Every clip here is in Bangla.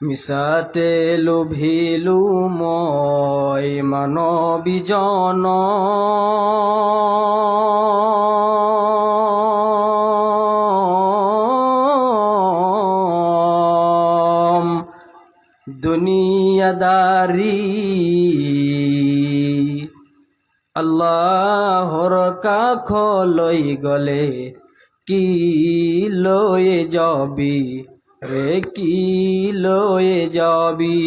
মিশাতে লোভিলু মই মানবীজন। দুনিয়াদারি আল্লাহর কাখ লই গলে কি লয়ে যাবি? রে কি লয়ে যাবি?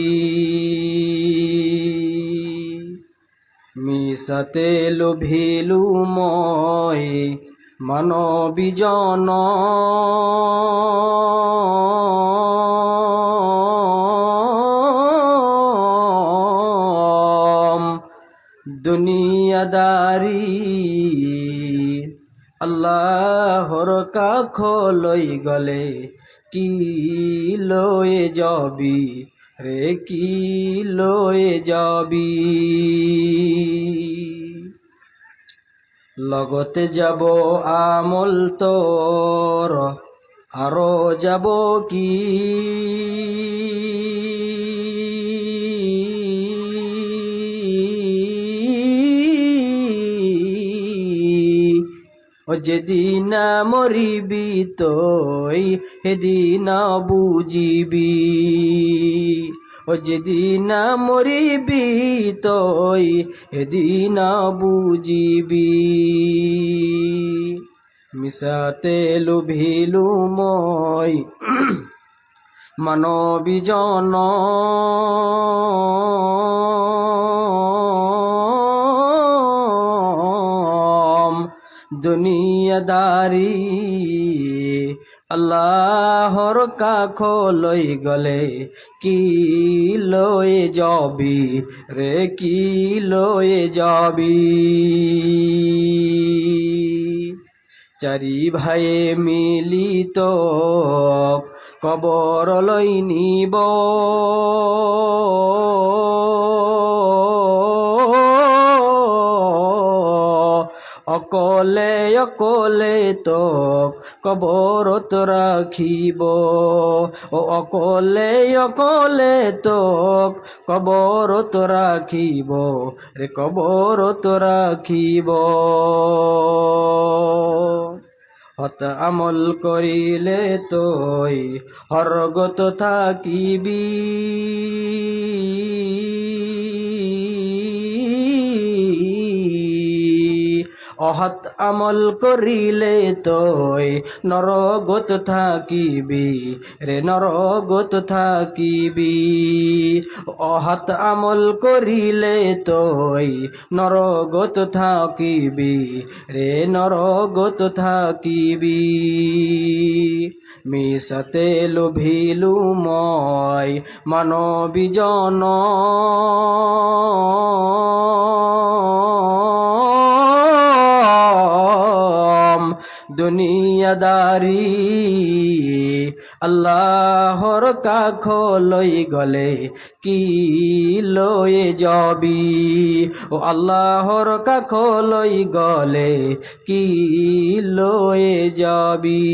মিশাতে লোভিলু মই মানবীজন দুনিয়াদারি আল্লাহর কাখ লই গলে কি লয়ে যাবি রে কি লয়ে যাবি। লগতে যাব আমল তোর আরও যাব কি? ও যেদিন মরিবি তই, সেদিন বুঝিবি। ও যেদিন মরিবি তই, সেদিন বুঝিবি। মিশাতে লুভিলু মই মানবীজন দুনিয়াদারি, আল্লাহর কাখ লই গলে, কি লয়ে যাবি রে, কি লয়ে যাবি? চারি ভাইয়ে মিলিত কবর লই নিব। অকলে অকলে তো কবরত রাখিব। ও অকলে অকলে তো কবরত রাখিব, রে কবরত রাখিব। হত আমল করিলে তই হরগত থাকিবি। অহত আমল করিলে তই নরগত থাকিবি, রে নরগত থাকিবি। অহত আমল করিলে তই নরগত থাকিবি, রে নরগত থাকিবি। মিশতে লোভিলু মই মানবীজন দুনিয়াদারি, আল্লাহর কাখ লই গলে কি লয়ে যাবি? ও আল্লাহর কাখ লই গলে কি লয়ে যাবি?